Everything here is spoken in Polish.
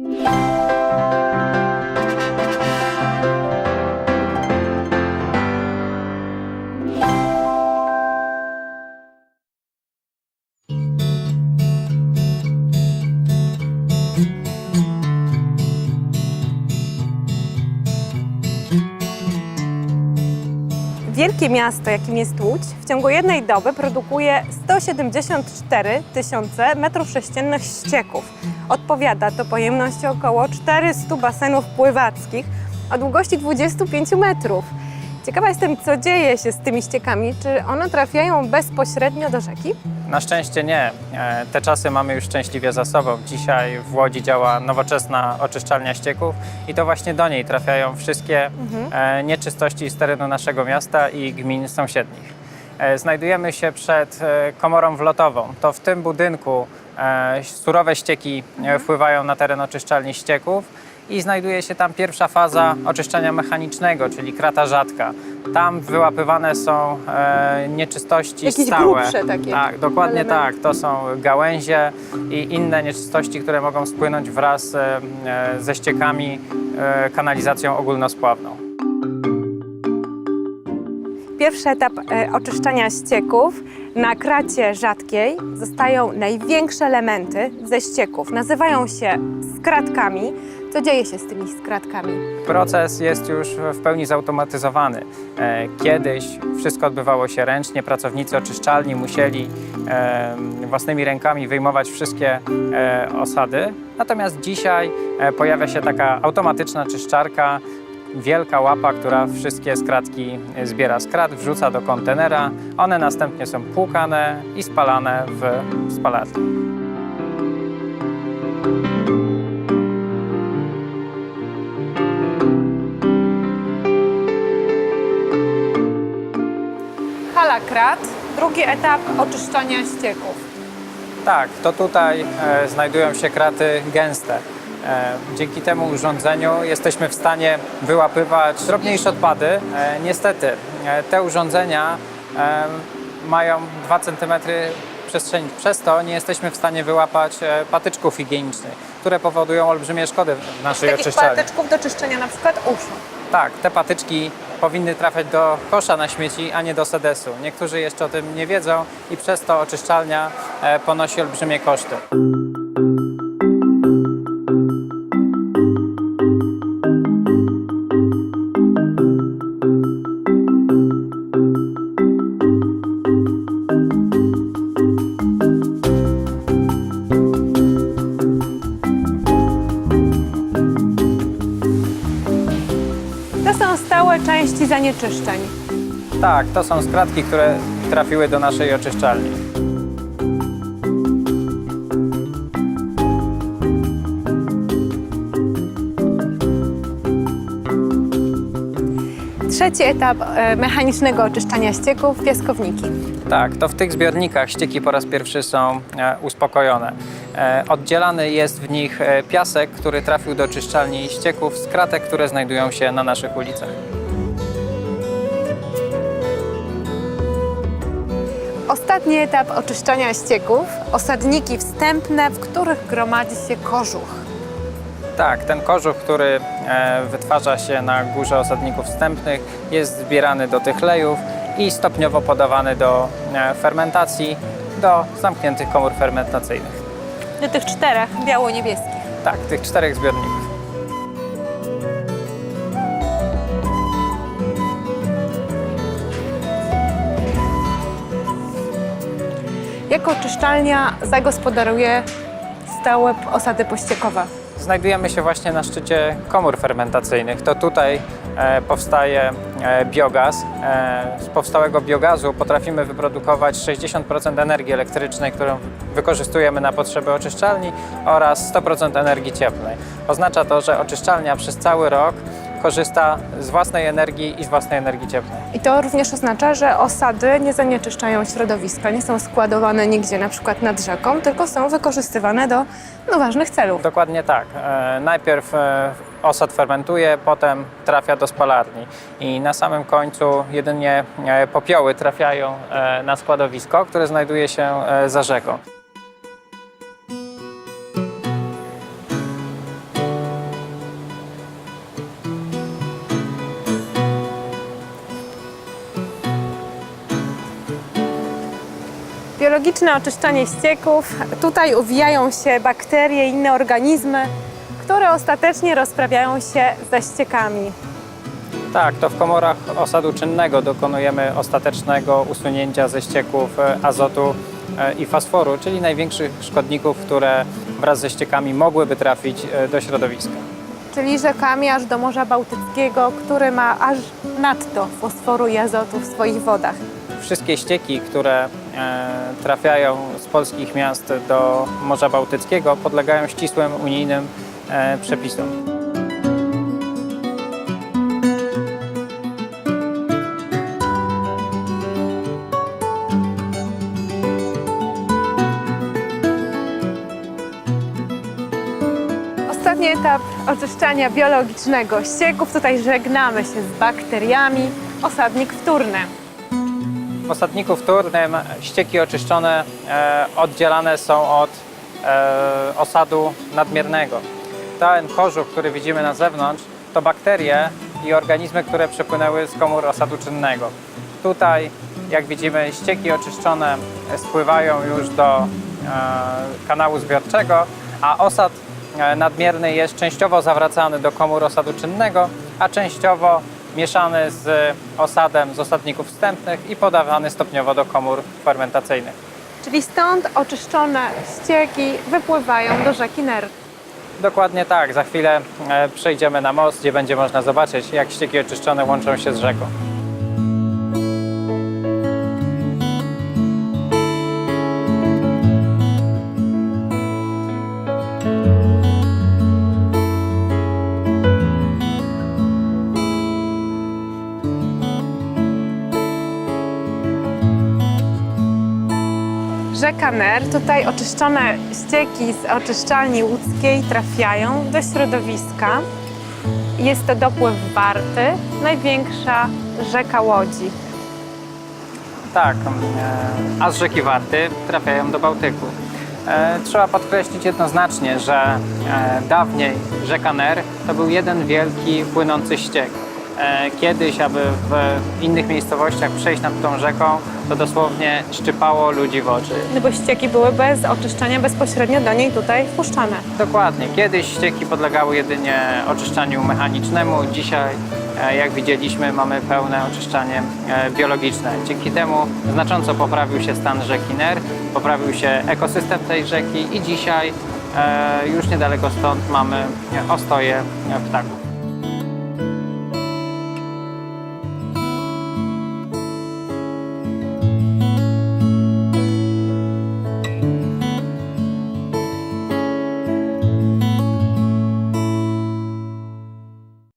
Thank you. Wielkie miasto, jakim jest Łódź, w ciągu jednej doby produkuje 174 tysiące metrów sześciennych ścieków. Odpowiada to pojemności około 400 basenów pływackich o długości 25 metrów. Ciekawa jestem, co dzieje się z tymi ściekami. Czy one trafiają bezpośrednio do rzeki? Na szczęście nie. E, Te czasy mamy już szczęśliwie za sobą. Dzisiaj w Łodzi działa nowoczesna oczyszczalnia ścieków i to właśnie do niej trafiają wszystkie e, nieczystości z terenu naszego miasta i gmin sąsiednich. E, Znajdujemy się przed komorą wlotową. To w tym budynku surowe ścieki e, wpływają na teren oczyszczalni ścieków i znajduje się tam pierwsza faza oczyszczania mechanicznego, czyli krata rzadka. Tam wyłapywane są e, nieczystości Jakieś stałe. grubsze takie Tak, dokładnie elementy. tak. To są gałęzie i inne nieczystości, które mogą spłynąć wraz e, e, ze ściekami e, kanalizacją ogólnospławną. Pierwszy etap e, oczyszczania ścieków. Na kracie rzadkiej zostają największe elementy ze ścieków. Nazywają się skratkami. Co dzieje się z tymi skratkami? Proces jest już w pełni zautomatyzowany. E, Kiedyś wszystko odbywało się ręcznie, pracownicy oczyszczalni musieli własnymi rękami wyjmować wszystkie e, osady. Natomiast dzisiaj e, pojawia się taka automatyczna czyszczarka, wielka łapa, która wszystkie skratki zbiera z krat, wrzuca do kontenera. One następnie są płukane i spalane w spalarni. Krat, drugi etap oczyszczania ścieków. Tak, to tutaj e, znajdują się kraty gęste. E, dzięki temu urządzeniu jesteśmy w stanie wyłapywać drobniejsze odpady. E, niestety, e, te urządzenia e, mają 2 cm przestrzeni. Przez to nie jesteśmy w stanie wyłapać e, patyczków higienicznych, które powodują olbrzymie szkody w naszej Takich oczyszczalni. patyczków do czyszczenia na przykład uszu. Tak, te patyczki powinny trafiać do kosza na śmieci, a nie do sedesu. Niektórzy jeszcze o tym nie wiedzą i przez to oczyszczalnia e, ponosi olbrzymie koszty. Części zanieczyszczeń. Tak, to są skratki, które trafiły do naszej oczyszczalni. Trzeci etap e, mechanicznego oczyszczania ścieków piaskowniki. Tak, to w tych zbiornikach ścieki po raz pierwszy są e, uspokojone. E, oddzielany jest w nich piasek, który trafił do oczyszczalni ścieków z kratek, które znajdują się na naszych ulicach. Ostatni etap oczyszczania ścieków osadniki wstępne, w których gromadzi się kożuch. Tak, ten kożuch, który e, wytwarza się na górze osadników wstępnych, jest zbierany do tych lejów i stopniowo podawany do e, fermentacji, do zamkniętych komór fermentacyjnych. Do tych czterech biało-niebieskich. Tak, tych czterech zbiorników. Jak oczyszczalnia zagospodaruje stałe osady pościekowe? Znajdujemy się właśnie na szczycie komór fermentacyjnych. To tutaj e, powstaje e, biogaz. E, z powstałego biogazu potrafimy wyprodukować 60% energii elektrycznej, którą wykorzystujemy na potrzeby oczyszczalni oraz 100% energii cieplnej. Oznacza to, że oczyszczalnia przez cały rok korzysta z własnej energii i z własnej energii cieplnej. I to również oznacza, że osady nie zanieczyszczają środowiska, nie są składowane nigdzie, na przykład nad rzeką, tylko są wykorzystywane do no, ważnych celów. Dokładnie tak. E, najpierw e, osad fermentuje, potem trafia do spalarni i na samym końcu jedynie e, popioły trafiają na składowisko, które znajduje się za rzeką. Biologiczne oczyszczanie ścieków. Tutaj uwijają się bakterie i inne organizmy, które ostatecznie rozprawiają się ze ściekami. Tak, to w komorach osadu czynnego dokonujemy ostatecznego usunięcia ze ścieków e, azotu e, i fosforu, czyli największych szkodników, które wraz ze ściekami mogłyby trafić e, do środowiska. Czyli rzekami aż do Morza Bałtyckiego, który ma aż nadto fosforu i azotu w swoich wodach. Wszystkie ścieki, które e, trafiają z polskich miast do Morza Bałtyckiego, podlegają ścisłym unijnym e, przepisom. Ostatni etap oczyszczania biologicznego ścieków. Tutaj żegnamy się z bakteriami. Osadnik wtórny. W osadniku wtórnym ścieki oczyszczone e, oddzielane są od e, osadu nadmiernego. Ten kożuch, który widzimy na zewnątrz, to bakterie i organizmy, które przepłynęły z komór osadu czynnego. Tutaj, jak widzimy, ścieki oczyszczone spływają już do e, kanału zbiorczego, a osad nadmierny jest częściowo zawracany do komór osadu czynnego, a częściowo mieszany z osadem z osadników wstępnych i podawany stopniowo do komór fermentacyjnych. Czyli stąd oczyszczone ścieki wypływają do rzeki Ner. Dokładnie tak. Za chwilę e, przejdziemy na most, gdzie będzie można zobaczyć, jak ścieki oczyszczone łączą się z rzeką. Rzeka Ner, tutaj oczyszczone ścieki z oczyszczalni łódzkiej trafiają do środowiska. Jest to dopływ Warty, największa rzeka Łodzi. Tak, a z rzeki Warty trafiają do Bałtyku. E, Trzeba podkreślić jednoznacznie, że e, dawniej rzeka Ner to był jeden wielki płynący ściek. E, Kiedyś, aby w innych miejscowościach przejść nad tą rzeką, to dosłownie szczypało ludzi w oczy. No bo ścieki były bez oczyszczania bezpośrednio do niej tutaj wpuszczane. Dokładnie. Kiedyś ścieki podlegały jedynie oczyszczaniu mechanicznemu. Dzisiaj, e, jak widzieliśmy, mamy pełne oczyszczanie e, biologiczne. Dzięki temu znacząco poprawił się stan rzeki Ner, poprawił się ekosystem tej rzeki i dzisiaj już niedaleko stąd mamy ostoje ptaków.